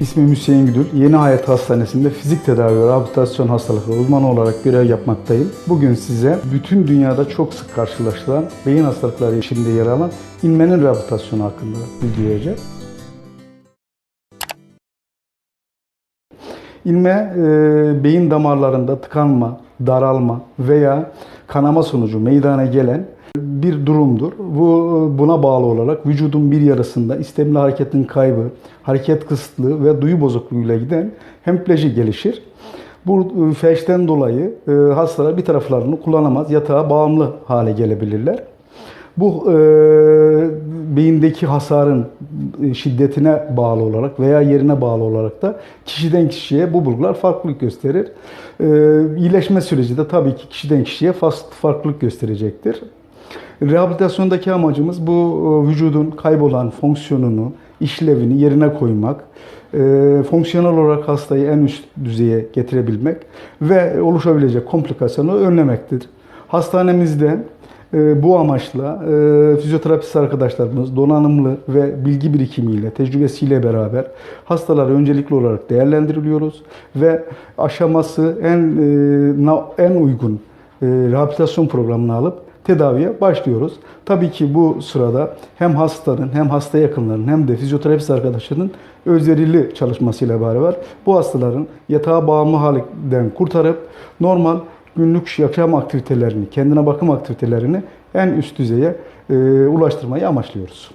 İsmim Hüseyin Güdül. Yeni Hayat Hastanesi'nde fizik tedavi ve rehabilitasyon hastalıkları uzmanı olarak görev yapmaktayım. Bugün size bütün dünyada çok sık karşılaşılan beyin hastalıkları içinde yer alan inmenin rehabilitasyonu hakkında bilgi vereceğim. İlme e, beyin damarlarında tıkanma, daralma veya kanama sonucu meydana gelen bir durumdur. Bu buna bağlı olarak vücudun bir yarısında istemli hareketin kaybı, hareket kısıtlığı ve duyu bozukluğuyla giden hemipleji gelişir. Bu e, felçten dolayı e, hastalar bir taraflarını kullanamaz, yatağa bağımlı hale gelebilirler. Bu e, beyindeki hasarın e, şiddetine bağlı olarak veya yerine bağlı olarak da kişiden kişiye bu bulgular farklılık gösterir. E, iyileşme süreci de tabii ki kişiden kişiye farklılık gösterecektir. Rehabilitasyondaki amacımız bu e, vücudun kaybolan fonksiyonunu, işlevini yerine koymak, e, fonksiyonel olarak hastayı en üst düzeye getirebilmek ve oluşabilecek komplikasyonu önlemektir. Hastanemizde bu amaçla e, fizyoterapist arkadaşlarımız donanımlı ve bilgi birikimiyle, tecrübesiyle beraber hastaları öncelikli olarak değerlendiriliyoruz ve aşaması en e, en uygun e, rehabilitasyon programını alıp tedaviye başlıyoruz. Tabii ki bu sırada hem hastanın hem hasta yakınlarının hem de fizyoterapist arkadaşının özverili çalışmasıyla beraber bu hastaların yatağa bağımlı halinden kurtarıp normal günlük yaşam aktivitelerini, kendine bakım aktivitelerini en üst düzeye e, ulaştırmayı amaçlıyoruz.